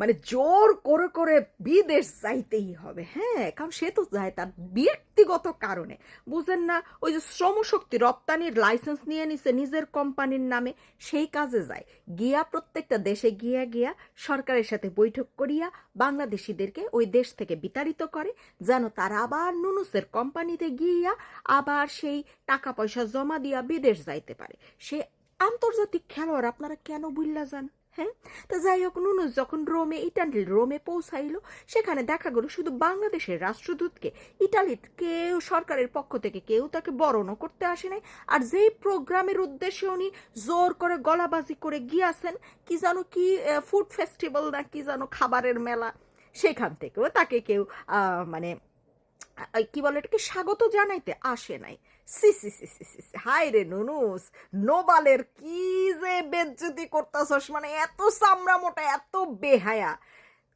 মানে জোর করে করে বিদেশ যাইতেই হবে হ্যাঁ? কারণ সে তো যায় তার ব্যক্তিগত কারণে। বুঝেন না, ওই যে শ্রমশক্তি রপ্তানির লাইসেন্স নিয়ে নিছে নিজের কোম্পানির নামে, সেই কাজে যায়। গিয়া প্রত্যেকটা দেশে গিয়া গিয়া সরকারের সাথে বৈঠক করিয়া বাংলাদেশিদেরকে ওই দেশ থেকে বিতাড়িত করে, যেন তারা আবার নুনুসের কোম্পানিতে গিয়া আবার সেই টাকা পয়সা জমা দিয়া বিদেশ যাইতে পারে। সে আন্তর্জাতিক খেলোয়াড় আপনারা কেন বুল্লা যান? হ্যাঁ? তো যাই হোক নুনুস যখন রোমে, ইটালির রোমে পৌঁছাইল, সেখানে দেখা গেল শুধু বাংলাদেশের রাষ্ট্রদূতকে, ইটালির কেউ, সরকারের পক্ষ থেকে কেউ তাকে বরণও করতে আসে নাই। আর যেই প্রোগ্রামের উদ্দেশ্যে উনি জোর করে গলাবাজি করে গিয়াছেন, কি জানো কি ফুড ফেস্টিভ্যাল না কি জানো খাবারের মেলা, সেখান থেকেও তাকে কেউ মানে কি বলে এটাকে, স্বাগত জানাইতে আসে নাই। সি সি সি সি সি সি, হাই রে নুনুস নোবালের কি যে বেজ্জতি করতাছস মানে এত চামড়া মোটা এত বেহায়া।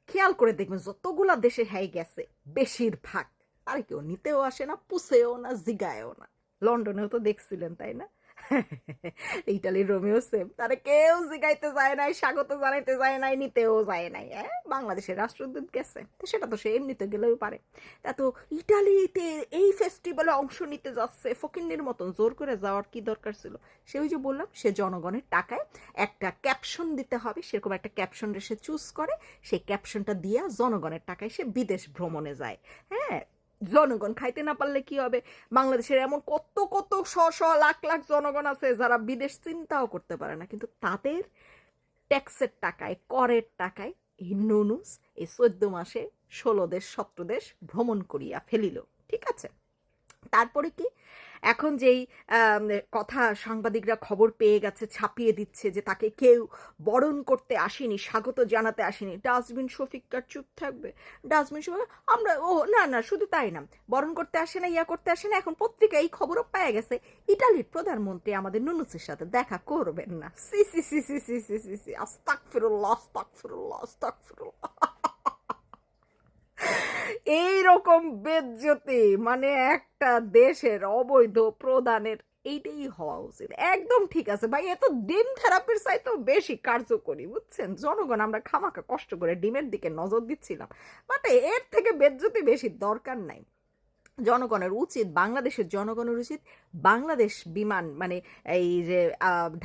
খেয়াল করে দেখবেন যতগুলা দেশে হ্যাই গেছে বেশিরভাগ আর কেউ নিতেও আসে না পুষেও না জিগায়ও না। লন্ডনেও তো দেখছিলেন তাই না? ইটালির রোমিও সেম। তারা কেউ জিগাইতে যায় নাই, স্বাগত জানাইতে যায় নাই, নিতেও যায় নাই হ্যাঁ? বাংলাদেশের রাষ্ট্রদূত গেছে। তো সেটা তো সে এমনিতে গেলেও পারে। তা তো ইটালিতে এই ফেস্টিভ্যালে অংশ নিতে যাচ্ছে, ফকিন্নির মতন জোর করে যাওয়ার কি দরকার ছিল? সে ওই যে বললাম, সে জনগণের টাকায় একটা ক্যাপশন দিতে হবে, সেরকম একটা ক্যাপশন সে চুজ করে সেই ক্যাপশনটা দিয়ে জনগণের টাকায় সে বিদেশ ভ্রমণে যায় হ্যাঁ? জনগণ খাইতে না পারলে কি হবে? বাংলাদেশের এমন কত কত শ শ, লাখ লাখ জনগণ আছে যারা বিদেশ চিন্তাও করতে পারে না। কিন্তু তাদের ট্যাক্সের টাকায়, করের টাকায় এই নুনুস এই চোদ্দ মাসে ষোলো দেশ সপ্ত দেশ ভ্রমণ করিয়া ফেলিল। ঠিক আছে? তারপরে কি? এখন যেই কথা সাংবাদিকরা খবর পেয়ে গেছে, ছাপিয়ে দিচ্ছে যে তাকে কেউ বরণ করতে আসেনি, স্বাগত জানাতে আসেনি, ডাস্টবিন শফিকার চুপ থাকবে? ডাস্টবিন শফিক আমরা, ও, না না, শুধু তাই না, বরণ করতে আসে না, ইয়া করতে আসে না, এখন পত্রিকা এই খবরও পেয়ে গেছে, ইটালির প্রধানমন্ত্রী আমাদের নুনুসের সাথে দেখা করবেন না। সি সি সি সি সি সি সি সি আস্তাক ফিরুল্লাহ আস্তাক ফিরুল্লাহ আস্তাক ফিরুল্লাহ এইরকম বেজ্জতি মানে একটা দেশের অবৈধ প্রদানের এইটাই হওয়া উচিত। একদম ঠিক আছে ভাই, এত ডিম থেরাপির চাইতে বেশি কার্যকরী, বুঝছেন? জনগণ, আমরা খামাকা কষ্ট করে ডিমের দিকে নজর দিচ্ছিলাম বাট এর থেকে বেজ্জতি বেশি দরকার নাই। জনগণের উচিত, বাংলাদেশের জনগণের উচিত বাংলাদেশ বিমান মানে এই যে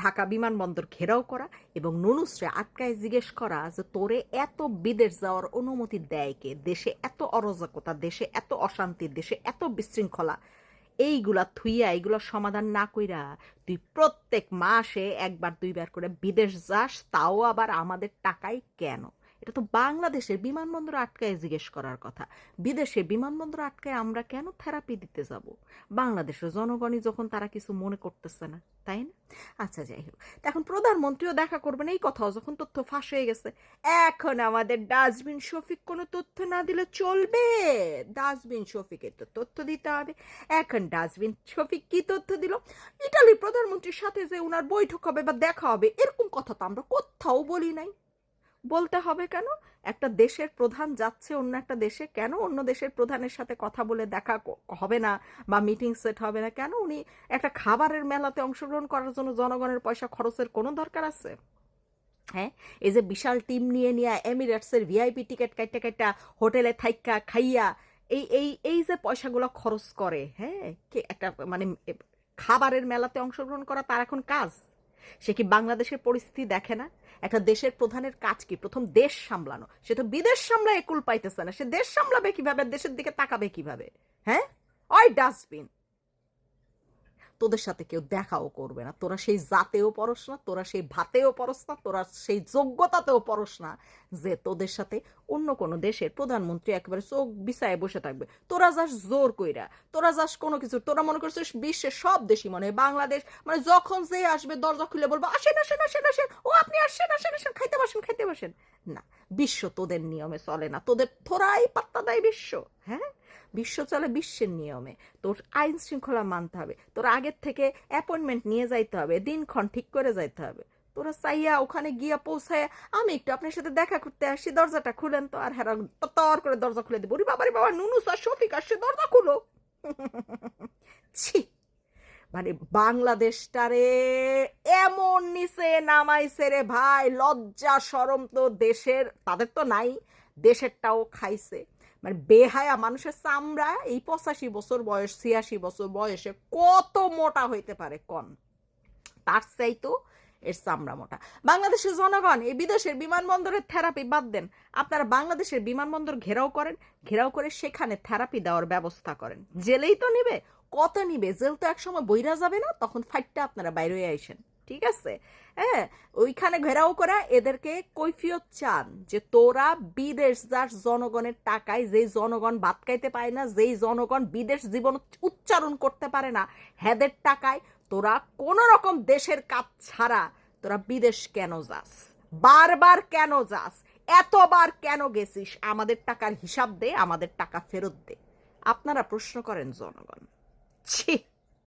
ঢাকা বিমানবন্দর ঘেরাও করা এবং নুনুসরে আটকায় জিজ্ঞেস করা যে তোরে এত বিদেশ যাওয়ার অনুমতি দেয় কে? দেশে এত অরাজকতা, দেশে এত অশান্তি, দেশে এত বিশৃঙ্খলা। এইগুলা থুইয়া এইগুলোর সমাধান না কইরা তুই প্রত্যেক মাসে একবার দুইবার করে বিদেশ যাস, তাও আবার আমাদের টাকায় কেন? এটা তো বাংলাদেশের বিমানবন্দর আটকায় জিজ্ঞেস করার কথা। বিদেশে বিমানবন্দর আটকায় আমরা কেন থেরাপি দিতে যাব? বাংলাদেশের জনগণই যখন তারা কিছু মনে করতেছে না, তাই না? আচ্ছা যাই হোক। এখন প্রধানমন্ত্রীও দেখা করবেন এই কথাও, যখন তথ্য ফাঁস হয়ে গেছে। এখন আমাদের ডাস্টবিন শফিক কোনো তথ্য না দিলে চলবে? ডাস্টবিন শফিকের তো তথ্য দিতে হবে। এখন ডাস্টবিন শফিক কি তথ্য দিল? ইটালির প্রধানমন্ত্রীর সাথে যে ওনার বৈঠক হবে বা দেখা হবে, এরকম কথা তো আমরা কোথাও বলি নাই। বলতে হবে কেন? একটা দেশের প্রধান যাচ্ছে অন্য একটা দেশে, কেন অন্য দেশের প্রধানের সাথে কথা বলে দেখা হবে না? বা মিটিং সেট হবে না? কেন উনি একটা খাবারের মেলাতে অংশগ্রহণ করার জন্য জনগণের পয়সা খরচের কোনো দরকার আছে? হ্যাঁ? এই যে বিশাল টিম নিয়ে নিয়ে এমিরেটসের ভিআইপি টিকিট কাইটা কাইটা হোটেলে থাইকা, খাইয়া, এই এই এই যে পয়সাগুলো খরচ করে হ্যাঁ? কে একটা মানে খাবারের মেলাতে অংশগ্রহণ করা তার এখন কাজ। সে কি বাংলাদেশের পরিস্থিতি দেখে না? একটা দেশের প্রধানের কাজ কি? প্রথম দেশ সামলানো। সে তো বিদেশ সামলায় একুল পাইতেছে না। সে দেশ সামলাবে কীভাবে? দেশের দিকে তাকাবে কীভাবে? হ্যাঁ? ওই ডাস্টবিন তোদের সাথে কেউ দেখাও করবে না। তোরা সেই জাতেও পরস না, তোরা সেই ভাতেও পরস না, তোরা সেই যোগ্যতাতেও পরস না যে তোদের সাথে অন্য কোনো দেশের প্রধানমন্ত্রী একেবারে চোখ বিছায় বসে থাকবে। তোরা যাস জোর কইরা, তোরা যাস কোনো কিছু, তোরা মনে করছিস বিশ্বের সব দেশই মনে হয় বাংলাদেশ মানে যখন যে আসবে দরজা খুলে বলব, আসেন আসেন আসেন আসেন, ও আপনি আসেন আসেন আসেন, খাইতে বসেন খাইতে বসেন। না, বিশ্ব তোদের নিয়মে চলে না, তোদের থোড়াই পাত্তা দেয় বিশ্ব হ্যাঁ? বিশ্ব চলে বিশ্বের নিয়মে। তোর আইন শৃঙ্খলা মানতে হবে। তোর আগের থেকে অ্যাপয়েন্টমেন্ট নিয়ে যাইতে হবে। দিনক্ষণ ঠিক করে যাইতে হবে। তোরা চাইয়া ওখানে গিয়া পৌঁছায় আমি একটু আপনার সাথে দেখা করতে আসি। দরজাটা খুলেন তো আর হ্যাঁ তর করে দরজা খুলে দেবো। বাবারে বাবা নুনু স্যার শফিক আসছে, দরজা খুলো। ছি। মানে বাংলাদেশটারে এমন নিচে নামাইছে রে ভাই, লজ্জা সরম তো দেশের, তাদের তো নাই, দেশেরটাও খাইছে। মানে বেহায়া মানুষের চামড়া এই পঁচাশি বছর বয়স, ছিয়াশি বছর বয়সে কত মোটা হইতে পারে কন? তার চাইতো এর চামড়া মোটা। বাংলাদেশের জনগণ, এই বিদেশের বিমানবন্দরের থেরাপি বাদ দেন। আপনারা বাংলাদেশের বিমানবন্দর ঘেরাও করেন, ঘেরাও করে সেখানে থেরাপি দেওয়ার ব্যবস্থা করেন। জেলেই তো নিবে, কত নিবে? জেল তো একসময় বইরা যাবে না, তখন ফাইটটা আপনারা বাইরে আইসেন। ঠিক আছে? হ্যাঁ ওইখানে ঘেরাও করা এদেরকে কৈফিয়ত চান যে তোরা বিদেশ যার জনগণের টাকায়, যেই জনগণ ভাত খাইতে পায় না, যেই জনগণ বিদেশ জীবন উচ্চারণ করতে পারে না, হেদের টাকায় তোরা কোন রকম দেশের কাজ ছাড়া তোরা বিদেশ কেন যাস? বারবার কেন যাস? এতবার কেন গেছিস? আমাদের টাকার হিসাব দে, আমাদের টাকা ফেরত দে। আপনারা প্রশ্ন করেন জনগণ। ছি!